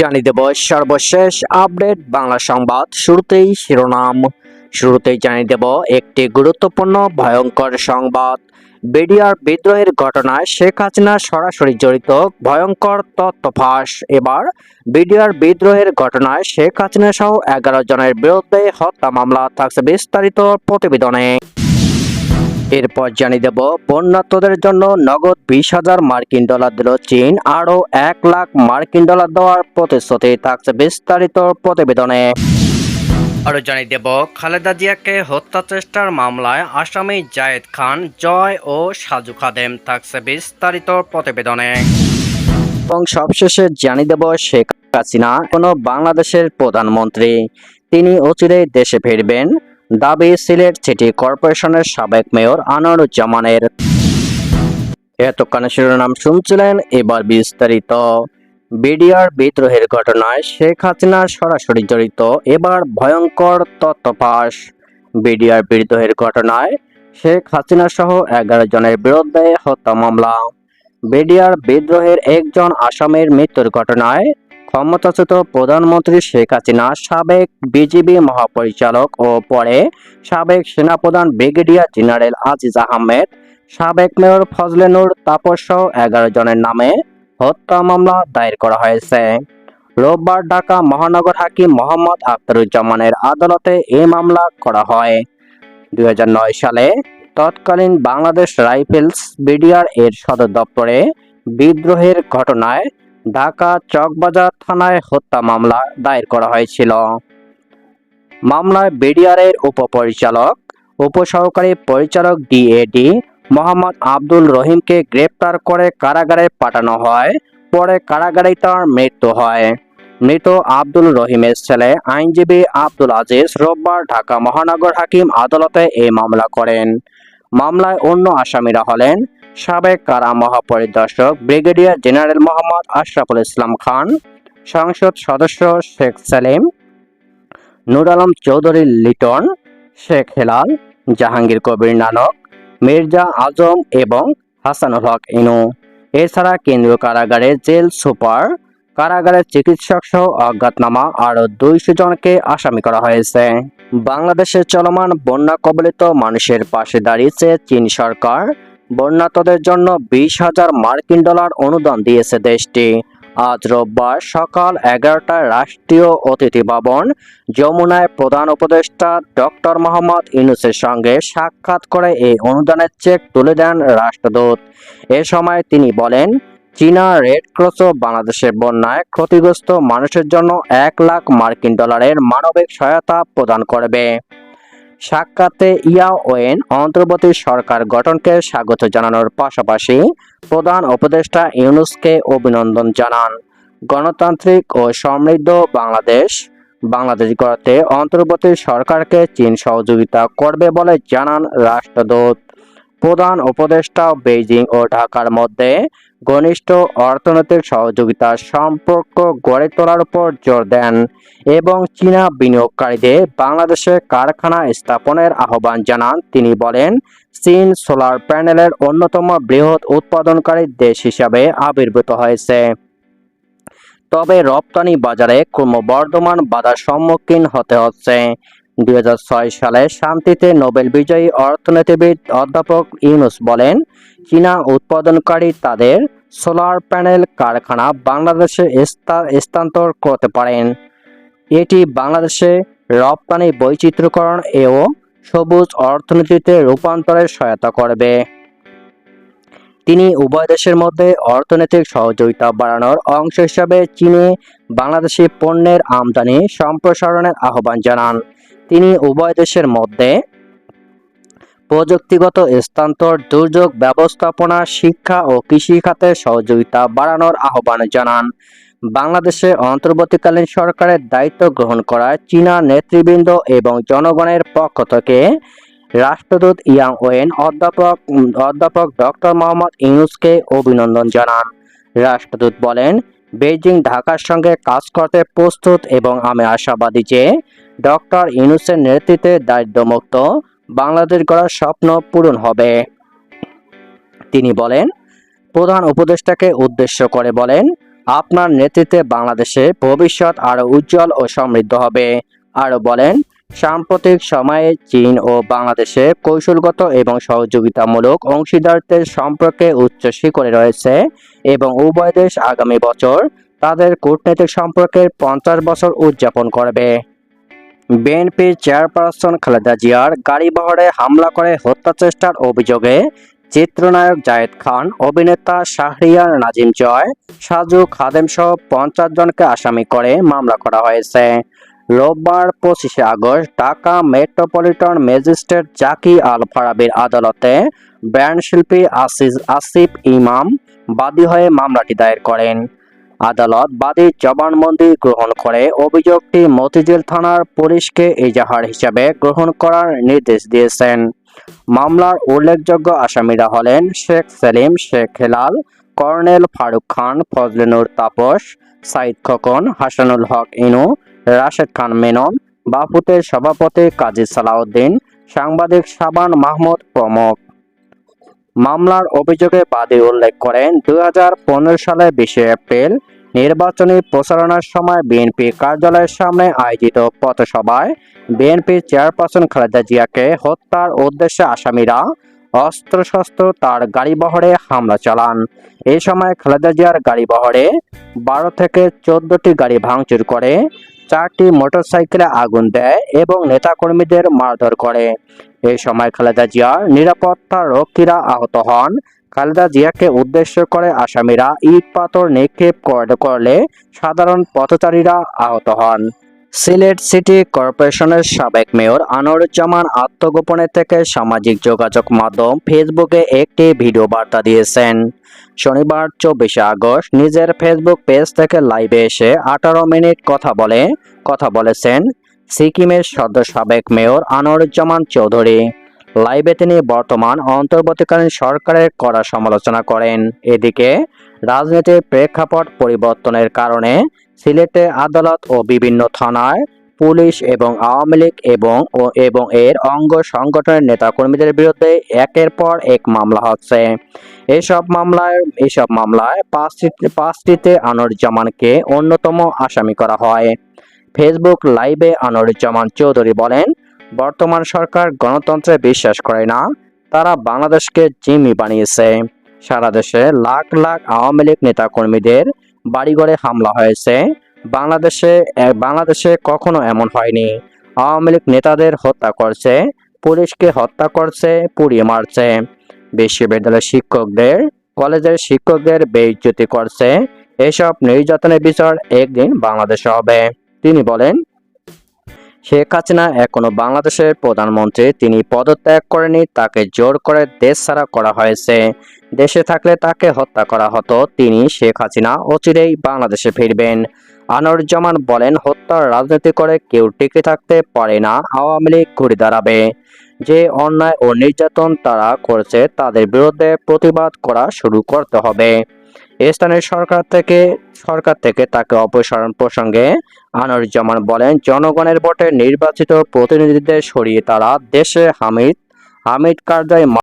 জানিয়ে দেব সর্বশেষ আপডেট বাংলা সংবাদ। শুরুতেই শিরোনাম। শুরুতেই জানিয়ে দেব একটি গুরুত্বপূর্ণ ভয়ঙ্কর সংবাদ। বিডিআর বিদ্রোহের ঘটনায় শেখ হাসিনা সরাসরি জড়িত, ভয়ঙ্কর তথ্য ফাঁস এবার বিডিআর বিদ্রোহের ঘটনায় শেখ হাসিনা সহ এগারো জনের বিরুদ্ধে হত্যা মামলা থাকছে বিস্তারিত প্রতিবেদনে। এরপর জানিয়ে দেব বন্যাত্মদের জন্য নগদ বিশ হাজার মার্কিন ডলার দিল চীন আরও এক লাখ মার্কিন ডলার দেওয়ার প্রতিশ্রুতি থাকছে বিস্তারিত প্রতিবেদনে। আরও জানিয়ে দেব খালেদা জিয়াকে হত্যা চেষ্টার মামলায় আসামি জায়েদ খান জয় ও সাজু খাদেম থাকছে বিস্তারিত প্রতিবেদনে। এবং সবশেষে জানিয়ে দেব শেখ হাসিনা কোনো বাংলাদেশের প্রধানমন্ত্রী। তিনি অচিরেই দেশে ফিরবেন। দাবি সিলেট সিটি কর্পোরেশনের সাবেক মেয়র আনোয়ারুজ্জামানের এতক্ষণ শিরোনাম শুনছিলেন এবার বিস্তারিত। বিডিআর বিদ্রোহের ঘটনায় শেখ হাসিনা সরাসরি জড়িত, এবার ভয়ঙ্কর তথ্য ফাঁস। বিডিআর বিদ্রোহের ঘটনায় শেখ হাসিনা সহ এগারো জনের বিরুদ্ধে হত্যা মামলা। বিডিআর বিদ্রোহের একজন আসামের মৃত্যুর ঘটনায় ক্ষমতাচ্যুত প্রধানমন্ত্রী শেখ হাসিনা, সাবেক বিজিবি মহাপরিচালক ও পরে সাবেক সেনাপ্রধান ব্রিগেডিয়ার জেনারেল আজিজ আহমেদ, সাবেক মেয়র ফজলে নূর তাপস সহ এগারো জনের নামে হত্যা মামলা দায়ের করা হয়েছে। রোববার ঢাকা মহানগর হাকিম মোহাম্মদ আখতারুজ্জামানের আদালতে এই মামলা করা হয়। দুই হাজার নয় সালে তৎকালীন বাংলাদেশ রাইফেলস বিডিআর এর সদর দপ্তরে বিদ্রোহের ঘটনায় ঢাকা চকবাজার থানায় হত্যা মামলা দায়ের করা হয়েছিল। মামলায় বিডিআরের উপপরিচালক, উপসহকারী পরিচালক ডিএডি মোহাম্মদ আব্দুল রহিমকে গ্রেপ্তার করে কারাগারে পাঠানো হয়, পরে কারাগারে তার মৃত্যু হয়। মৃত আব্দুল রহিমের ছেলে আইনজীবী আব্দুল আজিজ রোববার ঢাকা মহানগর হাকিম আদালতে এই মামলা করেন। মামলায় অন্য আসামিরা হলেন সাবেক কারা মহাপরিদর্শক ব্রিগেডিয়ার জেনারেল মোহাম্মদ আশরাফুল ইসলাম খান, সংসদ সদস্য শেখ সেলিম, নুর আলম চৌধুরী লিটন, শেখ হেলাল, জাহাঙ্গীর কবির নানক, মির্জা আজম এবং হাসানুল হক ইনু। এছাড়া কেন্দ্রীয় কারাগারে জেল সুপার, কারাগারের চিকিৎসক সহ অজ্ঞাতনামা আরও দুইশো জনকে আসামি করা হয়েছে। বাংলাদেশের চলমান বন্যা কবলিত মানুষের পাশে দাঁড়িয়েছে চীন সরকার। বন্যাতদের জন্য বিশ হাজার মার্কিন ডলার অনুদান দিয়েছে দেশটি। আজ রোববার সকাল এগারোটায় রাষ্ট্রীয় অতিথি ভবন, যমুনায় প্রধান উপদেষ্টা ডক্টর মোহাম্মদ ইউনুসের সঙ্গে সাক্ষাৎ করে এই অনুদানের চেক তুলে দেন রাষ্ট্রদূত। এ সময় তিনি বলেন, চীনা রেড ক্রসও বাংলাদেশের বন্যায় ক্ষতিগ্রস্ত মানুষের জন্য এক লাখ মার্কিন ডলারের মানবিক সহায়তা প্রদান করবে। সাক্ষাতে ইয়া ওয়েন অন্তর্বর্তী সরকার গঠনকে স্বাগত জানানোর পাশাপাশি প্রধান উপদেষ্টা ইউনুসকে অভিনন্দন জানান। গণতান্ত্রিক ও সমৃদ্ধ বাংলাদেশ বাংলাদেশ গড়তে অন্তর্বর্তী সরকারকে চীন সহযোগিতা করবে বলে জানান রাষ্ট্রদূত। প্রধান উপদেষ্টা বেইজিং ও ঢাকার মধ্যে ঘনিষ্ঠ অর্থনৈতিক সহযোগিতার সম্পর্ক গড়ে তোলার উপর জোর দেন এবং চীনা বিনিয়োগকারীদের বাংলাদেশে কারখানা স্থাপনের আহ্বান জানান। তিনি বলেন, চীন সোলার প্যানেলের অন্যতম বৃহৎ উৎপাদনকারী দেশ হিসাবে আবির্ভূত হয়েছে। তবে রপ্তানি বাজারে ক্রমবর্ধমান বাধার সম্মুখীন হতে হচ্ছে। দুই হাজার ছয় সালে শান্তিতে নোবেল বিজয়ী অর্থনীতিবিদ অধ্যাপক ইউনুস বলেন, চীনা উৎপাদনকারী তাদের সোলার প্যানেল কারখানা বাংলাদেশে স্থানান্তর করতে পারেন। এটি বাংলাদেশে রপ্তানি বৈচিত্র্যকরণ এও সবুজ অর্থনীতিতে রূপান্তরের সহায়তা করবে। তিনি উভয় দেশের মধ্যে অর্থনৈতিক সহযোগিতা বাড়ানোর অংশ হিসাবে চীনে বাংলাদেশি পণ্যের আমদানি সম্প্রসারণের আহ্বান জানান। তিনি উভয় দেশের মধ্যে প্রযুক্তিগত স্থানান্তর দুর্যোগ ব্যবস্থাপনা, শিক্ষা ও কৃষি খাতে সহযোগিতা বাড়ানোর আহ্বান জানান। বাংলাদেশে অন্তর্বর্তীকালীন সরকারের দায়িত্ব গ্রহণ করায় চীনা নেতৃবৃন্দ এবং জনগণের পক্ষ থেকে রাষ্ট্রদূত ইয়াং ওয়েন, অধ্যাপক অধ্যাপক ডক্টর মোহাম্মদ ইউনুসকে অভিনন্দন জানান। রাষ্ট্রদূত বলেন বেজিং ঢাকার সঙ্গে কাজ করতে প্রস্তুত এবং আমি আশাবাদী যে ডক্টর ইউনুসের নেতৃত্বে দারিদ্র্যমুক্ত বাংলাদেশ গড়ার স্বপ্ন পূরণ হবে। তিনি বলেন, প্রধান উপদেষ্টাকে উদ্দেশ্য করে বলেন, আপনার নেতৃত্বে বাংলাদেশে ভবিষ্যৎ আরও উজ্জ্বল ও সমৃদ্ধ হবে। আরও বলেন, সাম্প্রতিক সময়ে চীন ও বাংলাদেশে কৌশলগত এবং সহযোগিতামূলক অংশীদারত্বের সম্পর্কে উচ্চ শিখরে রয়েছে এবং উভয় দেশ আগামী বছর তাদের কূটনৈতিক সম্পর্কের পঞ্চাশ বছর উদযাপন করবে। বিএনপির চেয়ারপারসন খালেদা জিয়ার গাড়িবহরে হামলা করে হত্যা চেষ্টার অভিযোগে চিত্রনায়ক জায়েদ খান, অভিনেতা শাহরিয়ার নাজিম জয়, সাজু খাদেম সহ পঞ্চাশ জনকে আসামি করে মামলা করা হয়েছে। রোববার পঁচিশে August Dhaka metropolitan magistrate Zaki Al ফারাবির আদালতে ব্যান্ড শিল্পী আসিফ ইমাম বাদী হয়ে মামলাটি দায়ের করেন। আদালত বাদীর জবানবন্দি গ্রহণ করে অভিযোগটি মতিঝিল থানার পুলিশকে এজাহার হিসাবে গ্রহণ করার নির্দেশ দিয়েছেন। মামলার উল্লেখযোগ্য আসামিরা হলেন শেখ সেলিম, শেখ হেলাল, কর্নেল ফারুক খান, ফজলেনুর তাপস, সাইদ খোকন, হাসানুল হক ইনু, রাশেদ খান মেনন বাপুতের সভাপতি কাজী সালাউদ্দিন, সাংবাদিক সাবান মাহমুদ প্রমুখ। মামলার অভিযোগে বাদী উল্লেখ করেন দুই সালে বিশে এপ্রিল নির্বাচনী প্রচারণার সময় বিএনপি কার্যালয়ের সামনে আয়োজিত পথসভায় বিএনপি চেয়ারপারসন খালেদা জিয়াকে হত্যার উদ্দেশ্যে আসামিরা অস্ত্রশস্ত্র তার গাড়িবহরে হামলা চালান। এই সময় খালেদা জিয়ার গাড়িবহরে বারো থেকে চোদ্দটি গাড়ি ভাঙচুর করে, চারটি মোটরসাইকেলে আগুন দেয় এবং নেতাকর্মীদের মারধর করে। এই সময় খালেদা জিয়ার নিরাপত্তা রক্ষীরা আহত হন। খালেদা জিয়াকে উদ্দেশ্য করে আসামিরা ইট, পাথর নিক্ষেপ করলে সাধারণ পথচারীরা আহত হন। সিলেট সিটি কর্পোরেশনের সাবেক মেয়র আনোয়ারুজ্জামান আত্মগোপনে থেকে সামাজিক যোগাযোগ মাধ্যম ফেসবুকে একটি ভিডিও বার্তা দিয়েছেন। শনিবার চব্বিশে আগস্ট নিজের ফেসবুক পেজ থেকে লাইভে এসে আঠারো মিনিট কথা বলে, কথা বলেছেন সিকিমের সদ্য সাবেক মেয়র আনোয়ারুজ্জামান চৌধুরী। লাইভে তিনি বর্তমান অন্তর্বর্তীকালীন সরকারের কড়া সমালোচনা করেন। এদিকে, রাজনীতির প্রেক্ষাপট পরিবর্তনের কারণে সিলেটে আদালত ও বিভিন্ন থানায় পুলিশ এবং আওয়ামী লীগ এবং ও এবং এর অঙ্গ সংগঠনের নেতাকর্মীদের বিরুদ্ধে একের পর এক মামলা হচ্ছে। এসব মামলায় এসব মামলায় পাঁচটি, পাঁচটিতে আনোয়ারুজ্জামানকে অন্যতম আসামি করা হয়। ফেসবুক লাইভে আনোয়ারুজ্জামান চৌধুরী বলেন, বর্তমান সরকার গণতন্ত্রে বিশ্বাস করে না, তারা বাংলাদেশকে জিম্মি বানিয়েছে। সারা দেশে লাখ লাখ আওয়ামী লীগ নেতাকর্মীদের বাড়িঘরে হামলা হয়েছে। বাংলাদেশে বাংলাদেশে কখনো এমন হয়নি। আওয়ামী লীগ নেতাদের হত্যা করছে, পুলিশকে হত্যা করছে, পুড়িয়ে মারছে। বিশ্ববিদ্যালয়ের শিক্ষকদের, কলেজের শিক্ষকদের বেইজ্জতি করছে। এসব নির্যাতনের বিচার একদিন বাংলাদেশে হবে। তিনি বলেন, শেখ হাসিনা এখনও বাংলাদেশের প্রধানমন্ত্রী। তিনি পদত্যাগ করেনি তাকে জোর করে দেশ ছাড়া করা হয়েছে। দেশে থাকলে তাকে হত্যা করা হতো। তিনি শেখ হাসিনা অচিরেই বাংলাদেশে ফিরবেন। আনোয়ারুজ্জামান বলেন, হত্যার রাজনীতি করে কেউ টিকে থাকতে পারে না। আওয়ামী লীগ ঘুরে দাঁড়াবে। যে অন্যায় ও নির্যাতন তারা করছে, তাদের বিরুদ্ধে প্রতিবাদ করা শুরু করতে হবে। স্থানীয় সরকার থেকে সরকার থেকে তাকে অপসারণ প্রসঙ্গে আনোয়ারুজ্জামান বলেন, জনগণের ভোটে নির্বাচিত প্রতিনিধিদের সরিয়ে তারা দেশে হামিদ হামিদ কারজাই